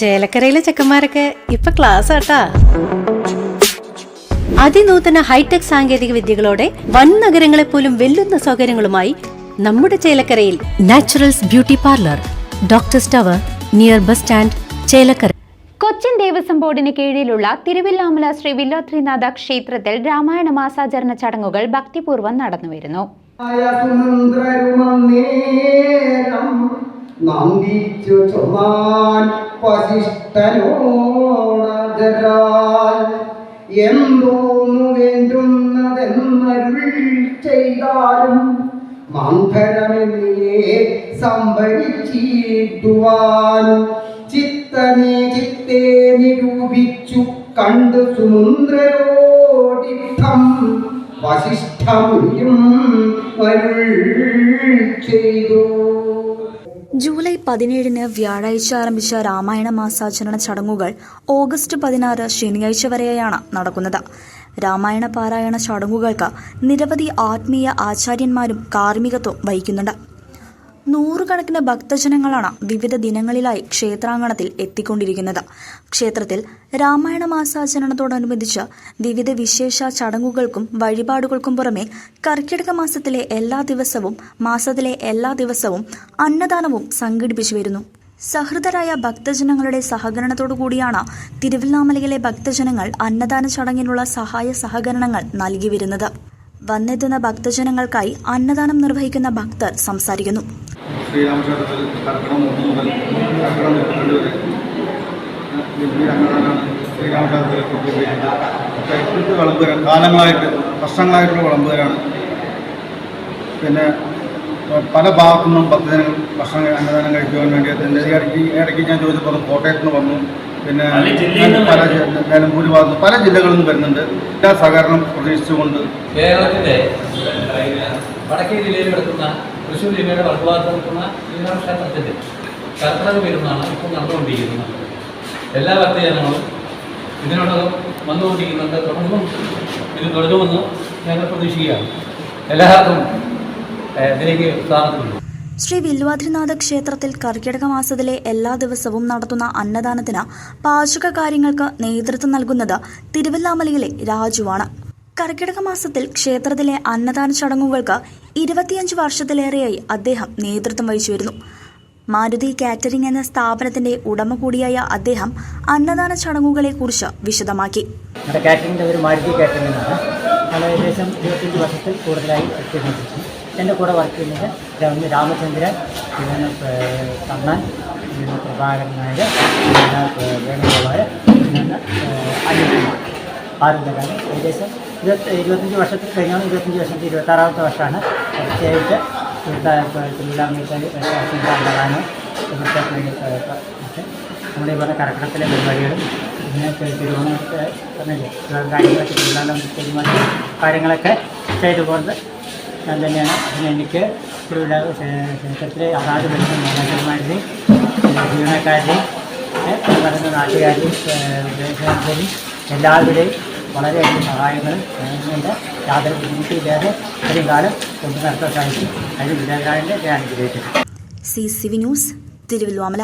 ചേലക്കരയിലെ ചെക്കന്മാരൊക്കെ ഇപ്പൊ ക്ലാസ് ആട്ടാ. അതിനൂതന ഹൈടെക് സാങ്കേതിക വിദ്യകളോടെ വൻ നഗരങ്ങളെ പോലും വെല്ലുന്ന സൗകര്യങ്ങളുമായി നമ്മുടെ ചേലക്കരയിൽ naturals beauty parlour doctor tower near bus stand Chelakkara. Cochin Devaswom ബോർഡിന് കീഴിലുള്ള തിരുവില്ലാമല ശ്രീ വില്ലോത്രിനാഥ ക്ഷേത്രത്തിൽ രാമായണ മാസാചരണ ചടങ്ങുകൾ ഭക്തിപൂർവം നടന്നുവരുന്നു. നന്ദിച്ചു ചൊന്നാൻ വസിഷ്ഠനോടരാൽ എന്തോന്നു വേണ്ടുന്നതെന്നരുൾ ചെയ്താലും മന്ധരമെന്നിയെ സംഭരിച്ചിട്ടുവാൻ ചിത്തനെ ചിത്തെ നിരൂപിച്ചു കണ്ടു സുമുന്ദ്രരോടിത്തം ജൂലൈ പതിനേഴിന് വ്യാഴാഴ്ച ആരംഭിച്ച രാമായണ മാസാചരണ ചടങ്ങുകൾ ഓഗസ്റ്റ് പതിനാറ് ശനിയാഴ്ച വരെയാണ് നടക്കുന്നത്. രാമായണ പാരായണ ചടങ്ങുകൾക്ക് നിരവധി ആത്മീയ ആചാര്യന്മാരും കാർമ്മികത്വം വഹിക്കുന്നുണ്ട്. നൂറുകണക്കിന് ഭക്തജനങ്ങളാണ് വിവിധ ദിനങ്ങളിലായി ക്ഷേത്രാങ്കണത്തിൽ എത്തിക്കൊണ്ടിരിക്കുന്നത്. ക്ഷേത്രത്തിൽ രാമായണ മാസാചരണത്തോടനുബന്ധിച്ച് വിവിധ വിശേഷ ചടങ്ങുകൾക്കും വഴിപാടുകൾക്കും പുറമെ കർക്കിടക മാസത്തിലെ എല്ലാ ദിവസവും മാസത്തിലെ എല്ലാ ദിവസവും അന്നദാനവും സംഘടിപ്പിച്ചു വരുന്നു. സഹൃദരായ ഭക്തജനങ്ങളുടെ സഹകരണത്തോടു കൂടിയാണ് തിരുവല്ലാമലയിലെ ഭക്തജനങ്ങൾ അന്നദാന ചടങ്ങിനുള്ള സഹായ സഹകരണങ്ങൾ നൽകി വരുന്നത്. വന്നെത്തുന്ന ഭക്തജനങ്ങൾക്കായി അന്നദാനം നിർവഹിക്കുന്ന ഭക്തർ സംസാരിക്കുന്നു. ശ്രീരാമക്ഷേത്രത്തിൽ കർക്കിടം ഒന്ന് മുതൽ കർക്കിടം മുപ്പത്തിരണ്ട് വരെ. ഗംഭീര അന്നദാനമാണ് ശ്രീരാമക്ഷേത്രത്തിൽ കൊണ്ടുപോയിരിക്കുന്നത്. കാലങ്ങളായിട്ട് വർഷങ്ങളായിട്ടുള്ള വിളമ്പുകാരാണ്. പിന്നെ പല ഭാഗത്തു നിന്നും ഭക്തജനങ്ങൾ ഭക്ഷണം അന്നദാനം കഴിക്കുവാൻ വേണ്ടി അതിന്റെ ഇടയ്ക്ക് ഇടയ്ക്ക് ഞാൻ ചോദിച്ചപ്പോൾ കോട്ടയത്ത് നിന്ന് വന്നു. പിന്നെ പല നിലമ്പൂർ ഭാഗത്ത് പല ജില്ലകളിൽ നിന്ന് വരുന്നുണ്ട്. എല്ലാ സഹകരണം പ്രതീക്ഷിച്ചുകൊണ്ട്. കേരളത്തിന്റെ വടക്കേ ജില്ലയിൽ കിടക്കുന്ന തൃശ്ശൂർ ജില്ലയുടെ വടക്ക് ഭാഗത്ത് നിൽക്കുന്ന ക്ഷേത്രത്തിന്റെ കർക്കിടക പെരുന്നാണ് ഇപ്പോൾ നടന്നുകൊണ്ടിരിക്കുന്നത്. എല്ലാ ഭക്തജനങ്ങളും ഇതിനോടകം വന്നുകൊണ്ടിരിക്കുന്നുണ്ട്. തുടർന്നും ഇത് തുടരുമെന്ന് ഞങ്ങൾ പ്രതീക്ഷിക്കുകയാണ്. എല്ലാവർക്കും ഇതിലേക്ക് സ്വാഗതമുണ്ട് ശ്രീ വില്വാദ്രിനാഥ ക്ഷേത്രത്തിൽ കർക്കിടക മാസത്തിലെ എല്ലാ ദിവസവും നടത്തുന്ന അന്നദാനത്തിന് പാചക കാര്യങ്ങൾക്ക് നേതൃത്വം നൽകുന്നത് തിരുവല്ലാമലയിലെ രാജുവാണ്. കർക്കിടക മാസത്തിൽ ക്ഷേത്രത്തിലെ അന്നദാന ചടങ്ങുകൾക്ക് ഇരുപത്തിയഞ്ച് വർഷത്തിലേറെയായി അദ്ദേഹം നേതൃത്വം വഹിച്ചു വരുന്നു മാരുതി കാറ്ററിംഗ് എന്ന സ്ഥാപനത്തിന്റെ ഉടമ കൂടിയായ അദ്ദേഹം അന്നദാന ചടങ്ങുകളെ കുറിച്ച് വിശദമാക്കി കാറ്ററിങ്ങിന്റെ ഒരു മാരുതി കാറ്ററിംഗ് എന്നാണ്. നമ്മൾ ഏകദേശം വർഷത്തിൽ കൂടുതലായി എന്റെ കൂടെ വർക്ക് ചെയ്യുന്നത് രാമ രാമചന്ദ്രൻ പിന്നെ കണ്ണൻ പിന്നെ പ്രഭാകരൻ നായർ പിന്നെ വേണുഗോപാൽ പിന്നെ അനിൽകുമാർ. ആറ് ഏകദേശം ഇരുപത്തി ഇരുപത്തഞ്ച് വർഷത്തിൽ കഴിഞ്ഞാൽ ഇരുപത്തഞ്ച് വർഷത്തിൽ ഇരുപത്താറാമത്തെ വർഷമാണ്. പ്രത്യേകിച്ച് നമ്മുടെ ഇവിടെ കർക്കിടത്തിലെ പരിപാടികളും പിന്നെ പറഞ്ഞില്ലേ കാര്യങ്ങളൊക്കെ കാര്യങ്ങളൊക്കെ ചെയ്തുകൊണ്ട് ഞാൻ തന്നെയാണ് പിന്നെ എനിക്ക് ക്ഷേത്രത്തിലെ അതാത് വരുന്ന മാനേജർമാരുടെയും ജീവനക്കാരുടെയും പറയുന്ന നാട്ടുകാരുടെയും എല്ലാവരുടെയും വളരെയധികം സഹായങ്ങളും മാനേജ്മെന്റ് യാതൊരു ബുദ്ധിമുട്ടില്ലാതെ ഇത്രയും കാലം കൊണ്ടു നടത്താൻ സാധിക്കും. അതിന് വിദ്യാഭ്യാസത്തെ ഞാൻ അനുഗ്രഹിക്കുന്നു C C V news Thiruvilwamala